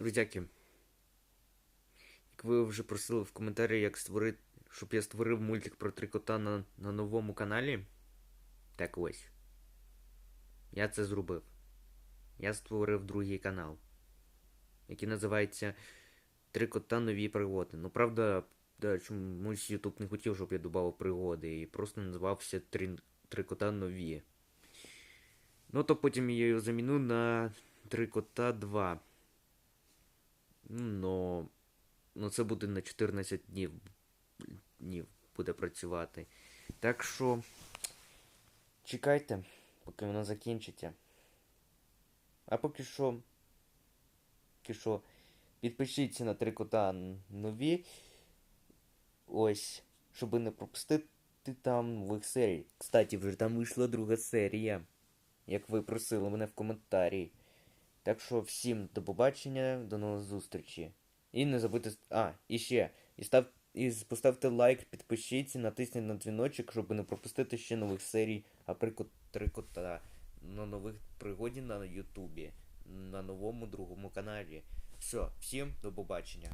Друзяки, як ви вже просили в коментарі, як створити, щоб я створив мультик про три кота на, на новому каналі. Так ось. Я це зробив. Я створив другий канал, який називається Три кота нові пригоди. Ну, правда, да, чомусь YouTube не хотів, щоб я додав пригоди, і просто називався Три, Три кота нові. Ну, то потім я його заміню на Три кота 2. Ну, ну це буде на 14 днів. Днів буде працювати. Так що. Чекайте, поки воно закінчиться. А поки що. Поки що. Підпишіться на три кота нові. Ось. Щоб не пропустити там нових серій. Кстати, вже там вийшла друга серія. Як ви просили мене в коментарі. Так що всім до побачення, до нових зустрічі. І не забудьте. А, і ще. І став... і поставте лайк, підпишіться, натисніть на дзвіночок, щоб не пропустити ще нових серій Априкот прикот трикота на нових пригоді на Ютубі. На новому другому каналі. Все, всім до побачення.